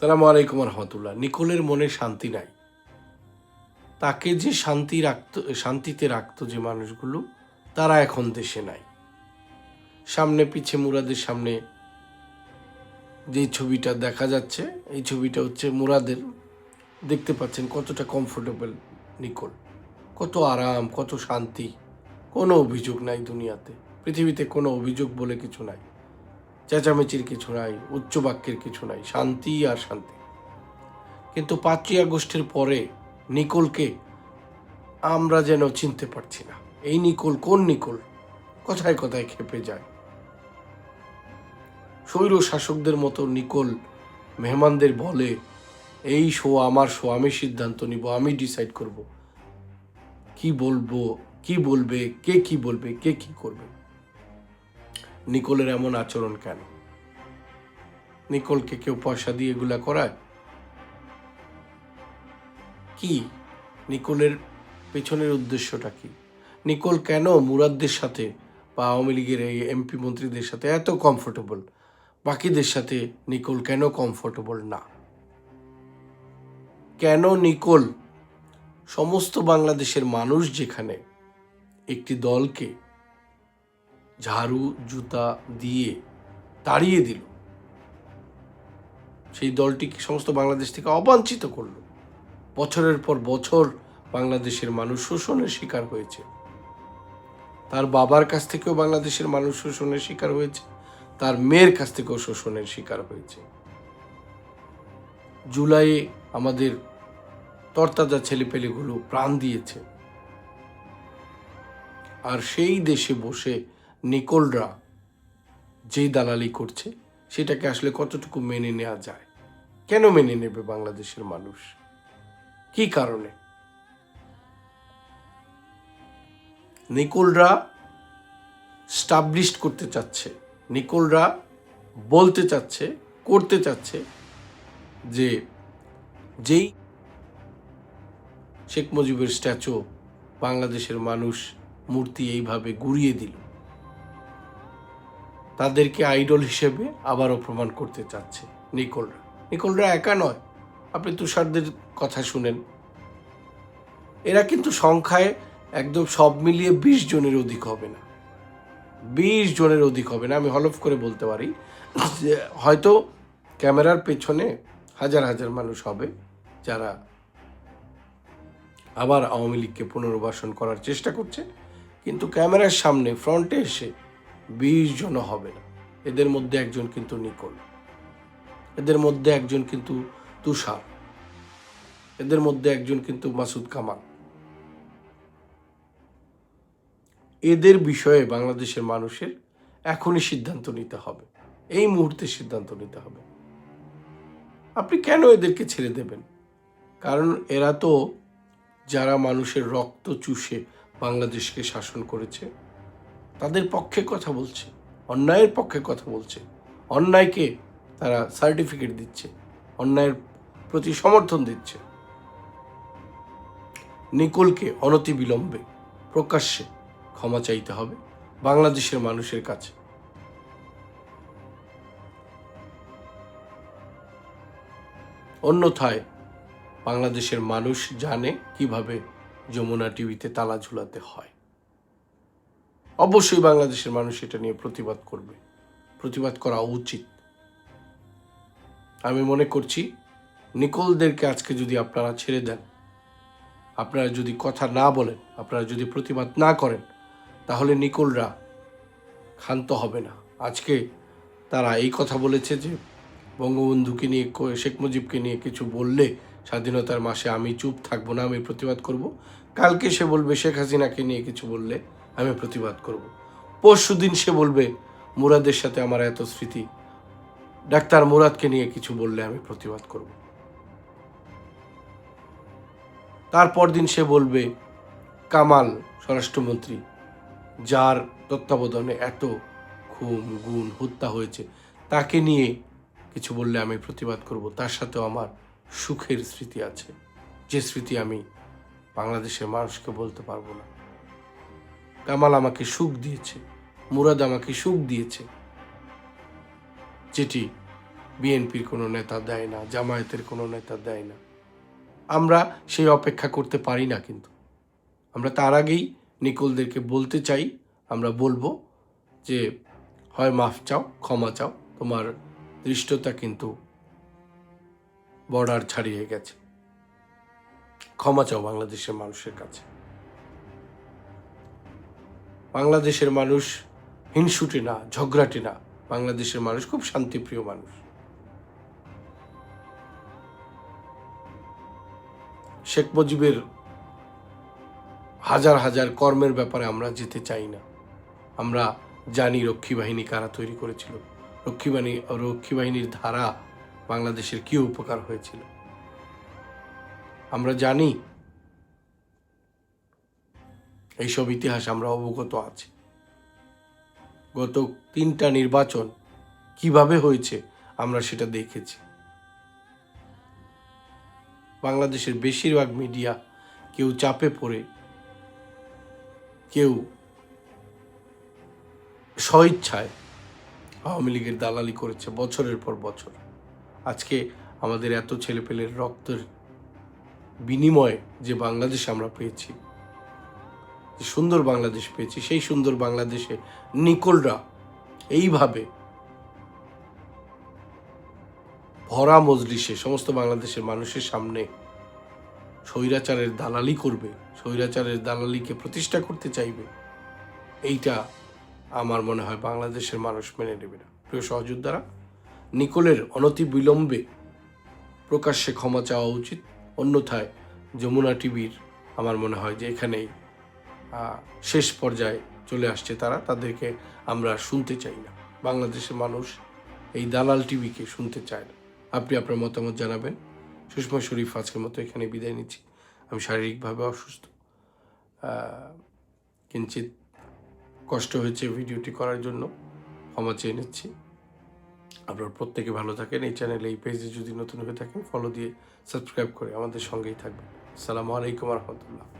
সালাম আলাইকুম রহমতুল্লাহ। নিকোলের মনে শান্তি নাই। তাকে যে শান্তি রাখতো, শান্তিতে রাখতো যে মানুষগুলো, তারা এখন দেশে নাই। সামনে পিছে মুরাদের সামনে যে ছবিটা দেখা যাচ্ছে, এই ছবিটা হচ্ছে মুরাদের। দেখতে পাচ্ছেন কতটা কমফোর্টেবল নিকোল। কত আরাম, কত শান্তি। কোনো অভিযোগ নাই দুনিয়াতে। পৃথিবীতে কোনো অভিযোগ বলে কিছু নাই। চেঁচামেচির কিছু নাই উচ্চ বাক্যের কিছু নাই, শান্তি আর শান্তি। কিন্তু পাঁচই আগস্টের পরে নিকোলকে আমরা যেন চিনতে পারছি না। এই নিকোল কোন নিকোল? কথায় কথায় খেপে যায়। স্বৈর শাসকদের মতো নিকোল মেহমানদের বলে, এই শো আমার শো আমি সিদ্ধান্ত নিব, আমি ডিসাইড করব। কি বলব, কি বলবে, কে কি বলবে, কে কি করবে? নিকোলের এমন আচরণ কেন? নিকোলকে কেউ পয়সা দিয়ে এগুলা করায়? কি? নিকোলের পেছনের উদ্দেশ্যটা কি? নিকোল কেন মুরাদদের সাথে বা আওয়ামী লীগের এই এমপি মন্ত্রীদের সাথে এত কমফোর্টেবল বাকিদের সাথে নিকোল কেন কমফোর্টেবল না? কেন নিকোল সমস্ত বাংলাদেশের মানুষ যেখানে একটি দলকে ঝাড়ু, জুতা দিয়ে তাড়িয়ে দিল। সেই দলটি সমস্ত বাংলাদেশ থেকে অবাঞ্ছিত করল? বছরের পর বছর বাংলাদেশের মানুষ শোষণের শিকার হয়েছে। তার বাবার কাছ থেকেও বাংলাদেশের মানুষ শোষণের শিকার হয়েছে। তার মেয়ের কাছ থেকেও শোষণের শিকার হয়েছে। জুলাইয়ে আমাদের তরতাজা ছেলেপেলেগুলো প্রাণ দিয়েছে। আর সেই দেশে বসে নিকোলরা যেই দালালি করছে, সেটাকে আসলে কতটুকু মেনে নেওয়া যায়? কেন মেনে নেবে বাংলাদেশের মানুষ? কি কারণে? নিকোলরা স্টাবলিশড করতে চাচ্ছে নিকোলরা বলতে চাচ্ছে, করতে চাচ্ছে যে যেই শেখ মুজিবের স্ট্যাচু বাংলাদেশের মানুষ মূর্তি এইভাবে গুড়িয়ে দিল। তাদেরকে আইডল হিসেবে আবারও প্রমাণ করতে চাচ্ছে নিকোলরা। নিকোলরা একা নয়, আপনি তুষারদের কথা শুনেন। এরা কিন্তু সংখ্যায় একদম সব মিলিয়ে বিশ জনের অধিক হবে না। বিশ জনের অধিক হবে না, আমি হলফ করে বলতে পারি। যে হয়তো ক্যামেরার পেছনে হাজার হাজার মানুষ হবে যারা আবার আওয়ামী লীগকে পুনর্বাসন করার চেষ্টা করছে, কিন্তু ক্যামেরার সামনে, ফ্রন্টে এসে বিশ জনও হবে না। এদের মধ্যে একজন কিন্তু নিকোল। এদের মধ্যে একজন কিন্তু তুষার। এদের মধ্যে একজন কিন্তু মাসুদ কামাল। এদের বিষয়ে বাংলাদেশের মানুষের এখনই সিদ্ধান্ত নিতে হবে। এই মুহূর্তে সিদ্ধান্ত নিতে হবে। আপনি কেন এদেরকে ছেড়ে দেবেন? কারণ এরা তো যারা মানুষের রক্ত চুষে বাংলাদেশকে শাসন করেছে তাদের পক্ষে কথা বলছে, অন্যায়ের পক্ষে কথা বলছে, অন্যায়কে তারা সার্টিফিকেট দিচ্ছে, অন্যায়ের প্রতি সমর্থন দিচ্ছে। নিকোলকে অনতিবিলম্বে প্রকাশ্যে ক্ষমা চাইতে হবে বাংলাদেশের মানুষের কাছে। অন্যথায় বাংলাদেশের মানুষ জানে কীভাবে যমুনা টিভিতে তালা ঝুলাতে হয়। অবশ্যই বাংলাদেশের মানুষ এটা নিয়ে প্রতিবাদ করবে। প্রতিবাদ করা উচিত। আমি মনে করছি, নিকোলদেরকে আজকে যদি আপনারা ছেড়ে দেন, আপনারা যদি কথা না বলেন, আপনারা যদি প্রতিবাদ না করেন, তাহলে নিকোলরা ক্ষান্ত হবে না। আজকে তারা এই কথা বলেছে যে, বঙ্গবন্ধুকে নিয়ে, শেখ মুজিবকে নিয়ে কিছু বললে স্বাধীনতার মাসে আমি চুপ থাকব না, আমি প্রতিবাদ করব। কালকে সে বলবে, শেখ হাসিনাকে নিয়ে কিছু বললে আমি প্রতিবাদ করব। পরশু দিন সে বলবে, মুরাদের সাথে আমার এত স্মৃতি। ডাক্তার মুরাদকে নিয়ে কিছু বললে আমি প্রতিবাদ করব। তারপর দিন সে বলবে, কামাল, স্বরাষ্ট্রমন্ত্রী, যার তত্ত্বাবধানে এত খুন, গুণ, হত্যা হয়েছে, তাকে নিয়ে কিছু বললে আমি প্রতিবাদ করব। তার সাথেও আমার সুখের স্মৃতি আছে। যে স্মৃতি আমি বাংলাদেশের মানুষকে বলতে পারব না। কামাল আমাকে সুখ দিয়েছে, মুরাদ আমাকে সুখ দিয়েছে। যেটি বিএনপির কোনো নেতা দেয় না, জামায়াতের কোনো নেতা দেয় না। আমরা সেই অপেক্ষা করতে পারি না কিন্তু। আমরা তার আগেই নিকোলদেরকে বলতে চাই, আমরা বলব যে, হয় মাফ চাও, ক্ষমা চাও, তোমার দৃষ্টতা কিন্তু বর্ডার ছাড়িয়ে গেছে। ক্ষমা চাও বাংলাদেশের মানুষের কাছে। বাংলাদেশের মানুষ হিংসুটে না, ঝগড়াটে না। বাংলাদেশের মানুষ খুব শান্তিপ্রিয় মানুষ। শেখ মুজিবের হাজার হাজার কর্মের ব্যাপারে আমরা যেতে চাই না। আমরা জানি রক্ষী বাহিনী কারা তৈরি করেছিল। রক্ষী বাহিনী, রক্ষী বাহিনীর ধারা বাংলাদেশের কি উপকার হয়েছিল। আমরা জানি এইসব ইতিহাস আমরা অবগত আছি। গত তিনটা নির্বাচন কীভাবে হয়েছে আমরা সেটা দেখেছি। বাংলাদেশের বেশিরভাগ মিডিয়া কেউ চাপে পড়ে, কেউ স্বইচ্ছায় আওয়ামী লীগের দালালি করেছে বছরের পর বছর। আজকে আমাদের এত ছেলেপেলের রক্তের বিনিময়ে যে বাংলাদেশ আমরা পেয়েছি যে সুন্দর বাংলাদেশ পেয়েছি, সেই সুন্দর বাংলাদেশে নিকোলরা এইভাবে ভরা মজলিসে সমস্ত বাংলাদেশের মানুষের সামনে স্বৈরাচারের দালালি করবে, স্বৈরাচারের দালালিকে প্রতিষ্ঠা করতে চাইবে, এইটা আমার মনে হয় বাংলাদেশের মানুষ মেনে নেবে না। প্রিয় সহযোদ্ধারা, নিকোলের অনতি বিলম্বে প্রকাশ্যে ক্ষমা চাওয়া উচিত। অন্যথায় যমুনা টিভির আমার মনে হয় যে এখানেই শেষ পর্যায়ে চলে আসছে তারা, তাদেরকে আমরা শুনতে চাই না। বাংলাদেশের মানুষ এই দালাল টিভিকে শুনতে চায় না। আপনি আপনার মতামত জানাবেন। সুষমা শরীফ আজকের মতো এখানে বিদায় নিচ্ছি। আমি শারীরিকভাবে অসুস্থ। কিঞ্চিত কষ্ট হয়েছে ভিডিওটি করার জন্য। ক্ষমা চেয়ে নিচ্ছি। আপনার প্রত্যেকে ভালো থাকেন। এই চ্যানেলে এই পেজে যদি নতুন হয়ে থাকেন ফলো দিয়ে সাবস্ক্রাইব করে আমাদের সঙ্গেই থাকবেন। আসসালামু আলাইকুম রহমতুল্লাহ।